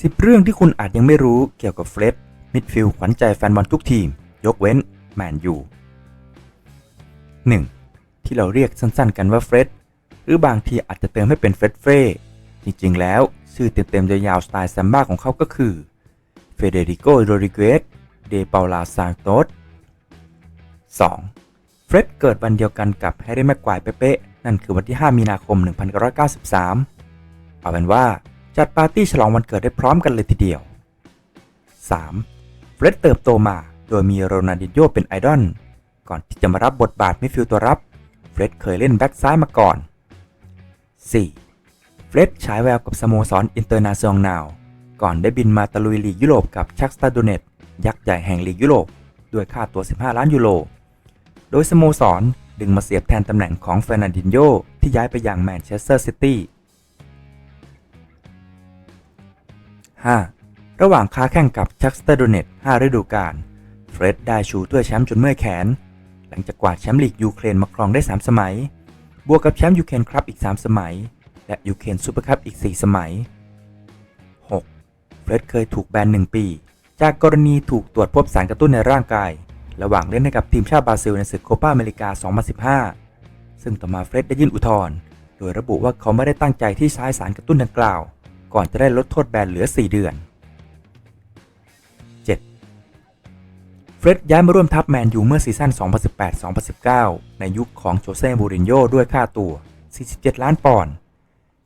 10 เรื่องที่คุณอาจยังไม่รู้เกี่ยวกับเฟร็ดมิดฟิลด์ขวัญใจแฟนบอลทุกทีม ยกเว้นแมนยู 1. ที่เราเรียกสั้นๆ กันว่าเฟร็ดหรือบางทีอาจจะเติมให้เป็นเฟร็ดเฟรจริงๆ แล้ว ชื่อเต็มๆยาวๆสไตล์แซมบ้าของเขาก็คือเฟเดริโกโรริเกสเดเปาลาซานโตส 2. เฟร็ดเกิดวันเดียวกันกับแฮร์รี่แม็กควายเป๊ะๆนั่นคือวันที่ 5 มีนาคม 1993 เอาเป็นว่า จัดปาร์ตี้ฉลองวันเกิดได้พร้อมกันเลยทีเดียว 3. เฟร็ดเติบโตมาโดยมีโรนัลดินโญเป็นไอดอล ก่อนที่จะมารับบทบาทมิดฟิลด์ตัวรับ เฟร็ดเคยเล่นแบ็กซ้ายมาก่อน 4. เฟร็ดฉายแววกับสโมสรอินเตอร์นาชั่นแนลก่อนได้บินมาตะลุยลีกยุโรปกับชักสตาร์โดเนตยักษ์ใหญ่แห่งลีกยุโรป ด้วยค่าตัว 15 ล้านยูโร โดยสโมสรดึงมาเสียบแทนตำแหน่งของเฟร์นันดินโญที่ย้ายไปยังแมนเชสเตอร์ซิตี้ 5. ระหว่างค้าแข่งกับชักสเตอร์โดเนต5ฤดูกาล เฟร็ดได้ชูถ้วยแชมป์จนเมื่อยแขน หลังจากกวาดแชมป์ลีกยูเครนมาครองได้ 3 สมัย บวกกับแชมป์ยูเครนครับอีก 3 สมัย และยูเครนซูเปอร์คัพอีก 4 สมัย 6. เฟร็ดเคยถูกแบน 1 ปี จากกรณีถูกตรวจพบสารกระตุ้นในร่างกาย ระหว่างเล่นให้กับทีมชาติบราซิลในศึกโคปาอเมริกา 2015 ซึ่งต่อมาเฟร็ดได้ยื่นอุทธรณ์โดยระบุว่าเขาไม่ได้ตั้งใจที่ใช้สารกระตุ้นดังกล่าว ก่อนจะได้ลดโทษแบนเหลือ 4 เดือน 7. เฟร็ดย้ายมาร่วมทัพแมนยูเมื่อซีซั่น 2018-2019 ในยุคของโจเซ่มูรินโญ่ด้วยค่าตัว 47 ล้านปอนด์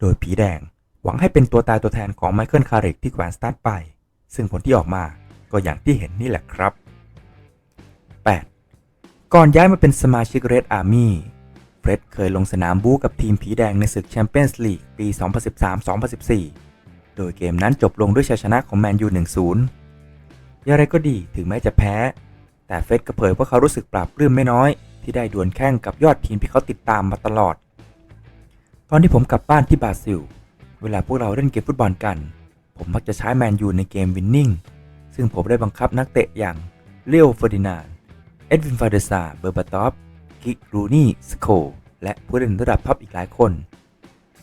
โดยผีแดงหวังให้เป็นตัวตายตัวแทนของไมเคิลคาริกที่แขวนสตาร์ทไป ซึ่งผลที่ออกมาก็อย่างที่เห็นนี่แหละครับ 8. ก่อนย้ายมาเป็นสมาชิกเรดอาร์มี่เฟร็ดเคยลงสนามบู๊กับทีมผีแดงในศึกแชมเปี้ยนส์ลีกปี 2013-2014 โดยเกมนั้นจบลงด้วยชัยชนะของแมนยู1-0 อย่างไรก็ดีถึงแม้จะแพ้ แต่เฟร็ดก็เผยว่าเขารู้สึกปราบปลื้มไม่น้อย ที่ได้ดวลแข่งกับยอดทีมที่เขาติดตามมาตลอด ตอนที่ผมกลับบ้านที่บราซิล เวลาพวกเราเล่นเกมฟุตบอลกัน ผมมักจะใช้แมนยูในเกมวินนิ่ง ซึ่งผมได้บังคับนักเตะอย่างเลโอเฟอร์ดินานเอ็ดวินฟาเดซาเบอร์บาตอฟกิกรูนี่สโคและผู้เล่นระดับท็อปอีกหลายคน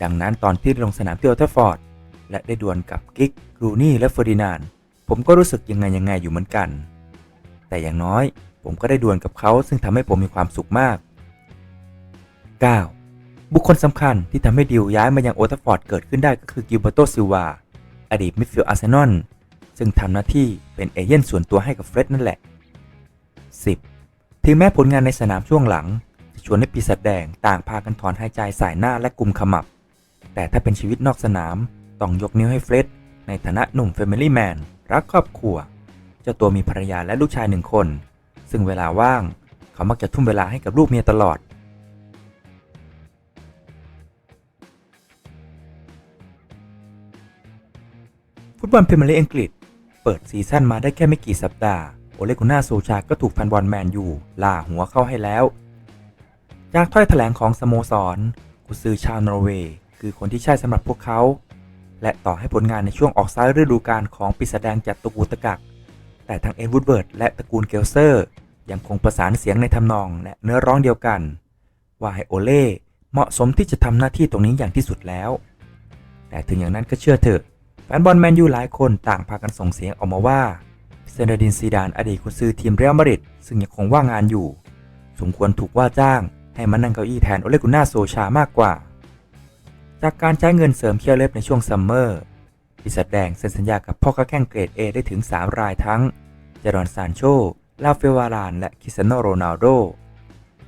ดังนั้นตอนที่ลงสนามที่โอทฟอร์ด และได้ดวลกับกิกรูนี่และเฟอร์ดินานผมก็รู้สึกยังไงยังไงอยู่เหมือนกัน แต่อย่างน้อยผมก็ได้ดวลกับเขาซึ่งทำให้ผมมีความสุขมาก 9. บุคคลสำคัญที่ทำให้ดิวย้ายมายังโอทัฟฟอร์ดเกิดขึ้นได้ก็คือกิลเบโตซิลวาอดีตมิดฟิลด์อาร์เซนอลซึ่งทำหน้าที่เป็นเอเย่นส่วนตัวให้กับเฟร็ดนั่นแหละ 10. ถึงแม้ผลงานในสนามช่วงหลังจะชวนให้ปีศาจแดงต่างพากันถอนหายใจสายหน้าและกลุ่มขมับ แต่ถ้าเป็นชีวิตนอกสนาม ต้องยกนิ้วให้เฟร็ดในฐานะหนุ่ม Family Man รักครอบครัว เจ้าตัวมีภรรยาและลูกชายหนึ่งคน ซึ่งเวลาว่าง เขามักจะทุ่มเวลาให้กับลูกเมียตลอด ฟุตบอลพรีเมียร์ลีกอังกฤษ เปิดซีซั่นมาได้แค่ไม่กี่สัปดาห์ โอเลกุน่าโซชาก็ถูกแฟนบอลแมนยูล่าหัวเข้าให้แล้ว จากถ้อยแถลงของสโมสรกุซือชาวนอร์เวย์คือคนที่ใช่สำหรับพวกเขา และต่อให้ผลงานในช่วงออกซ้ายฤดูกาลของปีศาจแดงจัดตะกูตะกัก แต่ทั้งเอ็ดวูดเบิร์ดและตระกูลเกลเซอร์ ยังคงประสานเสียงในทำนองและเนื้อร้องเดียวกัน ว่าให้โอเล่เหมาะสมที่จะทำหน้าที่ตรงนี้อย่างที่สุดแล้ว แต่ถึงอย่างนั้นก็เชื่อเถอะแฟนบอลแมนยูหลายคนต่างพากันส่งเสียงออกมาว่าเซนดดินซีดานอดีตกุนซือทีมเรอัลมาดริดซึ่งยังคงว่างงานอยู่ สมควรถูกว่าจ้างให้มานั่งเก้าอี้แทนโอเลกุน่าโซชามากกว่า จากการใช้เงินเสริมเคียวเล็บในช่วงซัมเมอร์ปีศาจแดงเซ็นสัญญากับพ่อค้าแข่งเกรด A ได้ถึง 3 รายทั้ง เจรอนซานโช ลาเฟวาราน และคิสเตียโนโรนัลโด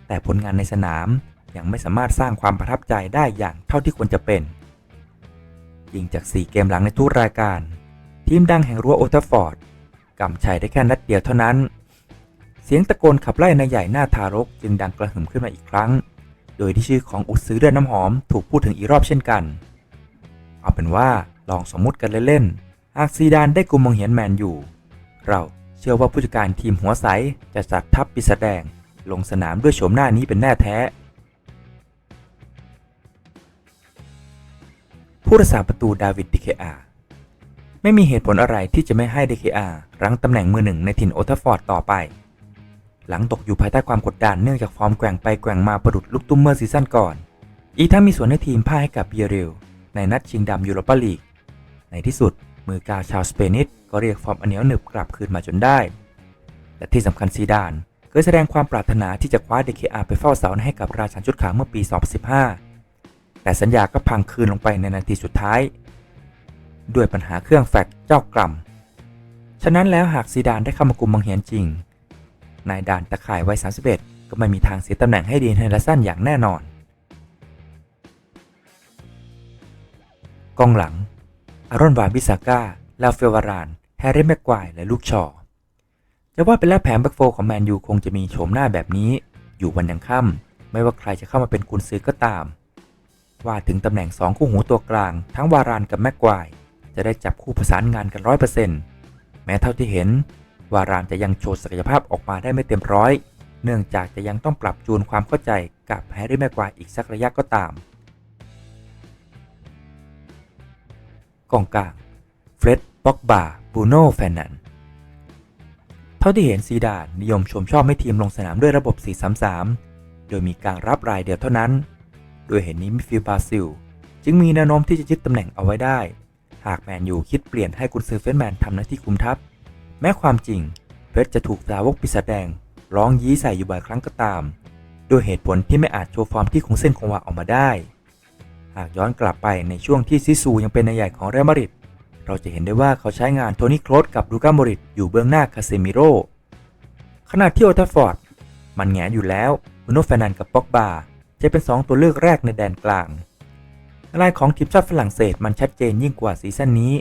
แต่ผลงานในสนามยังไม่สามารถสร้างความประทับใจได้อย่างเท่าที่ควรจะเป็น ยิงจาก 4 เกมหลังในทุกรายการ ทีมดังแห่งรั้วโอทัฟฟอร์ดกำชัยได้แค่นัดเดียวเท่านั้น เสียงตะโกนขับไล่นายใหญ่หน้าทารกจึงดังกระหึ่มขึ้นมาอีกครั้ง โดยที่ชื่อของอุดซื้อเดือนน้ำหอมถูกพูดถึงอีกรอบเช่นกัน เอาเป็นว่าลองสมมุติกันเล่นๆ หากซีดานได้กุมมองเห็นแมนอยู่ เราเชื่อว่าผู้จัดการทีมหัวใสจะจัดทัพปีศาจแดง ลงสนามด้วยโฉมหน้านี้เป็นแน่แท้ ผู้รักษาประตูดาวิดดิเคอาไม่มีเหตุผลอะไรที่จะไม่ให้ดิเคอารั้งตำแหน่งมือหนึ่งในถิ่นโอทัฟฟอร์ดต่อไป หลังตกอยู่ภายใต้ความกดดันเนื่องจากฟอร์มแกว่งไปแกว่งมาประดุดลูกตุ้มเมื่อซีซั่นก่อน อีกทั้งมีส่วนให้ทีมพ่ายให้กับเบียเรลในนัดชิงดำยูโรปาลีก ในที่สุด มือกาวชาวสเปนิสก็เรียกฟอร์มอันเหนียวหนึบกลับคืนมาจนได้ และที่สำคัญซีดานเคยแสดงความปรารถนาที่จะคว้าเดคอาไปเฝ้าเสาให้กับราชันชุดขาวเมื่อปี 2015 แต่สัญญาก็พังคืนลงไปในนาทีสุดท้าย ด้วยปัญหาเครื่องแฟกซ์เจ้ากรรมฉะนั้นแล้วหากซีดานได้เข้ามากุมบังเหียนจริง นายด่านตะข่ายวัย 31 ก็ไม่มีทางเสียตำแหน่งให้ดีนเฮนเดอร์สันอย่างแน่นอน กองหลัง อารอนวานบิซาก้า ลาเฟลวาราน แฮร์รี่แม็กควายและลูกชอจะว่าเป็นแล้วแผนแบ็กโฟร์ของแมนยูคงจะมีโฉมหน้าแบบนี้ อยู่วันยังค่ำไม่ว่าใครจะเข้ามาเป็นกุนซือก็ตาม ว่าถึงตำแหน่ง 2 คู่หูตัวกลาง ทั้งวารานกับแม็กควาย จะได้จับคู่ประสานงานกันร้อยเปอร์เซ็นต์แม้เท่าที่เห็น ว่ารานจะยังโชว์ศักยภาพออกมาได้ไม่เต็มร้อย เนื่องจากจะยังต้องปรับจูนความเข้าใจกับแฮร์รี่แม็กควายอีกสักระยะก็ตาม กองกลางเฟร็ดบ็อกบาบูโน่แฟนนันเท่าที่เห็นซีดานนิยมชมชอบให้ทีมลงสนามด้วยระบบ 4-3-3 โดยมีการรับรายเดียวเท่านั้น โดยเห็นนี้มิฟิลบราซิล จึงมีแนวโน้มที่จะยึดตำแหน่งเอาไว้ได้ หากแมนยูคิดเปลี่ยนให้กุนซือเฟนแมนทำหน้าที่คุมทัพ แม้ความจริงเฟร็ดจะถูกสาวกปีศาจแดงร้องยี้ใส่อยู่บ่อยครั้งก็ตามด้วยเหตุผลที่ไม่อาจโชว์ฟอร์มที่คงเส้นคงวาออกมาได้ หากย้อนกลับไปในช่วงที่ซิซูยังเป็นนายใหญ่ของเรอัลมาดริดเราจะเห็นได้ว่าเขาใช้งานโทนี่โคลสกับลูก้าโมริตอยู่เบื้องหน้าคาเซมิโร่ขณะที่โอทัฟฟอร์ดมันแหงอยู่แล้วอุโนแฟนันกับป็อกบาจะเป็น 2 ตัวเลือกแรกในแดนกลางลายของทีมชาติฝรั่งเศสมันชัดเจนยิ่งกว่าซีซั่นนี้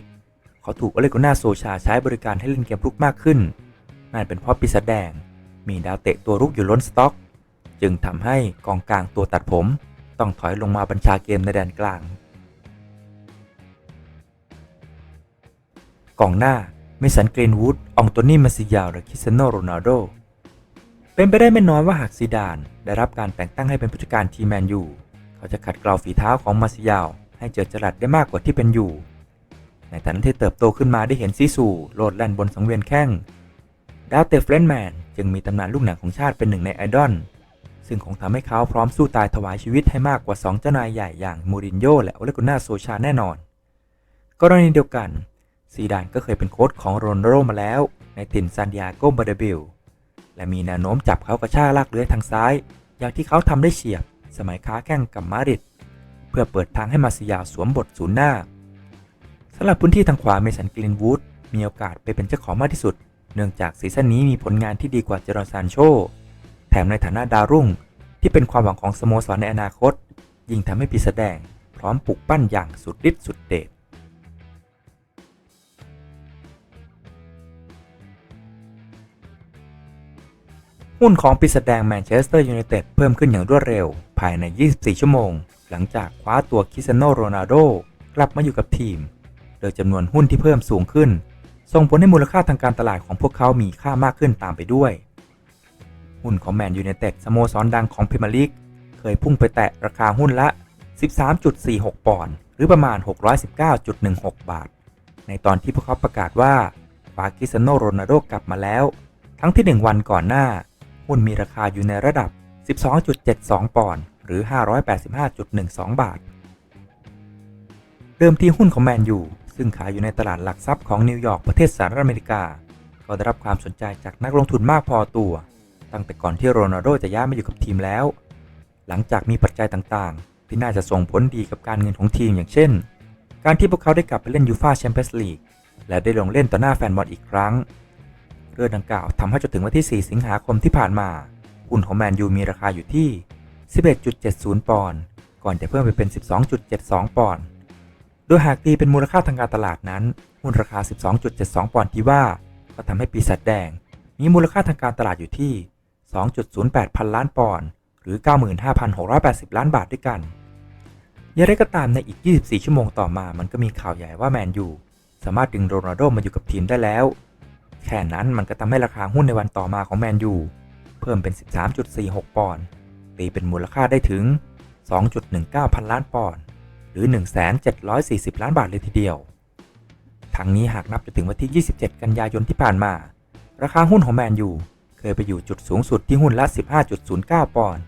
เขาถูกอเลโกนาโซชาใช้บริการให้เล่นเกมรุกมากขึ้น นั่นเป็นเพราะปีศาจแดง มีดาวเตะตัวรุกอยู่ล้นสต็อก จึงทำให้กองกลางตัวตัดผม ต้องถอยลงมาบัญชาเกมในแดนกลาง กองหน้าเมสันกรีนวูดองโตนี่มาซิยาและคิสเตียโนโรนัลโด เป็นไปได้ไม่น้อยว่าหากซีดาน ได้รับการแต่งตั้งให้เป็นผู้จัดการทีมแมนยู เขาจะขัดเกลาฝีเท้าของมาซิยาให้เจอจรัสได้มากกว่าที่เป็นอยู่ ในฐานะที่เติบโตขึ้นมาได้เห็นซีซูโลดแล่นบนสังเวียนแข้ง ดาวเตฟเฟรนแมนจึงมีตำนานลูกหนังของชาติเป็นหนึ่งในไอดอล ซึ่งคงทำให้เขาพร้อมสู้ตายถวายชีวิตให้มากกว่า 2 เจ้านายใหญ่อย่างมูรินโญ่และโอเลกุน่าโซชาแน่นอน กรณีเดียวกันซีดานก็เคยเป็นโค้ชของโรนลโดมาแล้ว ในถิ่นซานดิเอโกบาเดบิลและมีแนวโน้มจับเขากระชากลากเลื้อยทางซ้าย อย่างที่เขาทำได้เฉียบ สมัยค้าแข่งกับมาดริดเพื่อเปิดทางให้มาซิยาสวมบทศูนย์หน้า สำหรับพื้นที่ทางขวาเมสันกลินวูดมีโอกาสไปเป็นเจ้าของมากที่สุด เนื่องจากซีซั่นนี้มีผลงานที่ดีกว่าเจอร์ซานโช แถมในฐานะดาวรุ่ง ที่เป็นความหวังของสโมสรในอนาคต ยิ่งทำให้ปีศาจแดง พร้อมปลุกปั้นอย่างสุดฤทธิ์สุดเดชหุ้นของปีศาจแดงแมนเชสเตอร์ยูไนเต็ดเพิ่มขึ้นอย่างรวดเร็ว ภายใน 24 ชั่วโมง หลังจากคว้าตัวคิสเตียโนโรนัลโดกลับมาอยู่กับทีม ยจำนวนหุ้นที่เพิ่มสูงขึ้น ส่งผลให้มูลค่าทางการตลาดของพวกเขามีค่ามากขึ้นตามไปด้วย หุ้นของแมนยูไนเต็ดสโมสรดังของพรีเมียร์ลีกเคยพุ่งไปแตะราคาหุ้นละ 13.46 ปอนด์หรือประมาณ 619.16 บาท ในตอนที่พวกเขาประกาศว่าฟาคิสโนโรนัลโดกลับมาแล้ว ทั้งที่ 1 วันก่อนหน้า หุ้นมีราคาอยู่ในระดับ 12.72 ปอนด์หรือ 585.12 บาท เดิมทีหุ้นของแมนยู ซึ่งขายอยู่ในตลาดหลักทรัพย์ของนิวยอร์กประเทศสหรัฐอเมริกา ก็ได้รับความสนใจจากนักลงทุนมากพอตัว ตั้งแต่ก่อนที่โรนัลโดจะย้ายมาอยู่กับทีมแล้ว หลังจากมีปัจจัยต่างๆ ที่น่าจะส่งผลดีกับการเงินของทีมอย่างเช่น การที่พวกเขาได้กลับไปเล่นยูฟาแชมเปี้ยนส์ลีกและได้ลงเล่นต่อหน้าแฟนบอลอีกครั้ง เรื่องดังกล่าวทำให้จนถึงวันที่ 4 สิงหาคมที่ผ่านมาหุ้นของแมนยูมีราคาอยู่ที่ 11.70 ปอนด์ ก่อนจะเพิ่มไปเป็น 12.72 ปอนด์ โดยหากตีเป็นมูลค่าทางการตลาดนั้นหุ้นราคา 12.72 ปอนด์ที่ว่า ก็ทำให้ปีศาจแดง มีมูลค่าทางการตลาดอยู่ที่ 2.08 พันล้านปอนด์หรือ 95,680 ล้านบาทด้วยกันอย่างไรก็ตามในอีก 24 ชั่วโมงต่อมามันก็มีข่าวใหญ่ว่าแมนยูสามารถดึงโรนัลโดมาอยู่กับทีมได้แล้ว แค่นั้นมันก็ทำให้ราคาหุ้นในวันต่อมาของแมนยูเพิ่มเป็น 13.46 ปอนด์ตีเป็นมูลค่าได้ถึง 2.19 พันล้านปอนด์ หรือ 1,740 ล้านบาทเลยทีเดียว ทั้งนี้หากนับจนถึงวันที่ 27 กันยายนที่ผ่านมา ราคาหุ้นของแมนยูเคยไปอยู่จุดสูงสุดที่หุ้นละ 15.09 ปอนด์